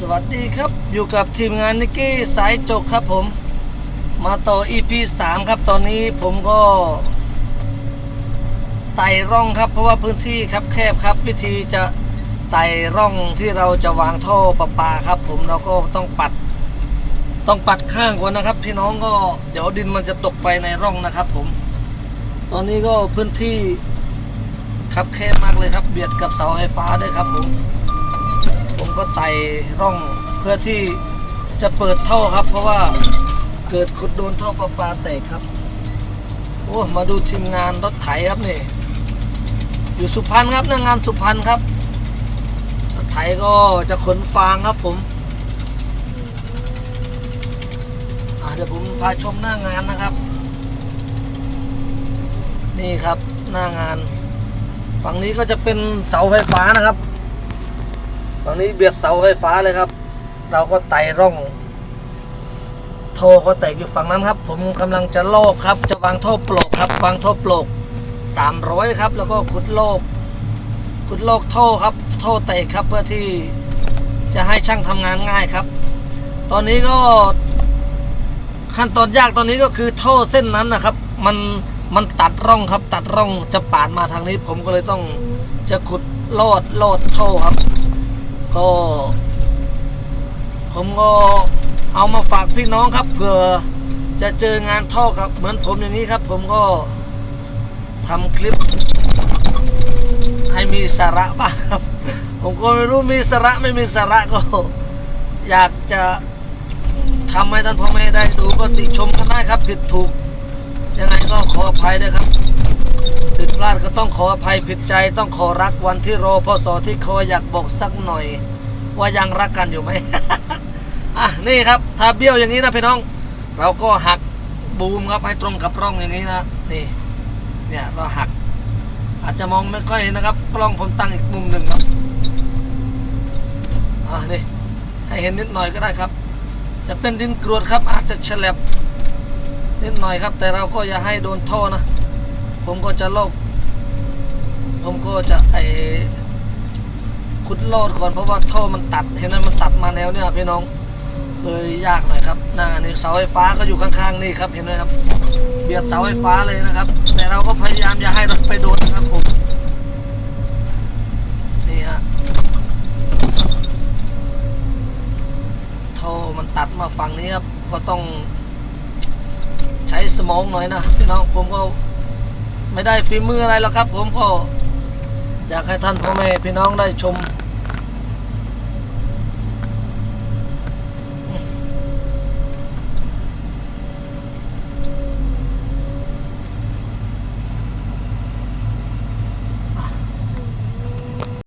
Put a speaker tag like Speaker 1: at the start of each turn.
Speaker 1: สวัสดีครับอยู่กับทีมงานนิกกี้สายจกครับผม มาต่อ EP 3 ครับตอนนี้ผมก็ไต่ร่องครับ เพราะว่าพื้นที่ครับแคบครับ วิธีจะไต่ร่องที่เราจะวางท่อประปาครับ ผมเราก็ต้องปัด ต้องปัดข้างก่อนนะครับ พี่น้องก็เดี๋ยวดินมันจะตกไปในร่องนะครับ ผม ตอนนี้ก็พื้นที่ครับแคบมากเลยครับ เบียดกับเสาไฟฟ้าด้วยครับผมผม ก็ไต่ร่องเพื่อที่จะเปิดท่อครับ เพราะว่าเกิดขุดโดนท่อประปาแตกครับโอ้มาดูทีมงานรถไถครับนี่ อยู่สุพรรณครับหน้างานสุพรรณครับรถไถก็จะขนฟางครับผมอะเดี๋ยวผมพาชมหน้างานนะครับ นี่ครับหน้างาน ฝั่งนี้ก็จะเป็นเสาไฟฟ้านะครับ ฝั่งนี้เบียดเสาไฟฟ้าเลยครับ เราก็ไต่ร่องโท่อก็แตกอยู่ฝั่งนั้นครับ ผมกำลังจะโลกครับ จะวางท่อปลกครับ วางท่อปลก300 ครับ แล้วก็ขุดโลกขุดโลกท่อครับท่อแตกครับเพื่อที่จะให้ช่างทำงานง่ายครับ ตอนนี้ก็ขั้นตอนยากตอนนี้ก็คือท่อเส้นนั้นนะครับ มันมันตัดร่องครับ ตัดร่องจะปาดมาทางนี้ ผมก็เลยต้องจะขุดลอดลอดท่อครับ ก็ ผมก็เอามาฝากพี่น้องครับเผื่อจะเจองานท่อครับ เหมือนผมอย่างนี้ครับ ผมก็ทำคลิป ให้มีสาระบ้างครับ ผมก็ไม่รู้มีสาระไม่มีสาระก็ อยากจะทำให้ท่านพ่อแม่ได้ดูก็ติชมกันได้ครับ ผิดถูก ยังไงก็ขออภัยด้วยครับ ผิดพลาดก็ต้องขออภัยผิดใจต้องขอรักวันที่รอพศที่คอยอยากบอกสักหน่อย ว่ายังรักกันอยู่ไหม อะนี่ครับถ้าเบี้ยวอย่างนี้นะพี่น้อง เราก็หักบูมครับให้ตรงกับร่องอย่างนี้นะนี่เนี่ยเราหัก อาจจะมองไม่ค่อยเห็นนะครับ กล้องผมตั้งอีกมุมหนึ่งครับอะนี่ให้เห็นนิดหน่อยก็ได้ครับ จะเป็นดินกรวดครับ อาจจะฉลับนิดหน่อยครับ แต่เราก็อย่าให้โดนท่อนะ ผมก็จะโลกผมก็จะไอขุดโลดก่อนเพราะว่าท่อมันตัดเห็นไหมมันตัดมาแนวเนี่ยพี่น้องเลยยากหน่อยครับหน้านี่เสาไฟฟ้าก็อยู่ข้างๆนี่ครับเห็นไหมครับ เบียดเสาไฟฟ้าเลยนะครับ แต่เราก็พยายามอย่าให้รถไปโดนนะครับผมนี่ฮะท่อมันตัดมาฝั่งนี้ครับก็ต้องใช้สมองหน่อยนะพี่น้องผมก็ ไม่ได้ฝีมืออะไรหรอกครับ ผมก็อยากให้ท่านพ่อแม่พี่น้องได้ชม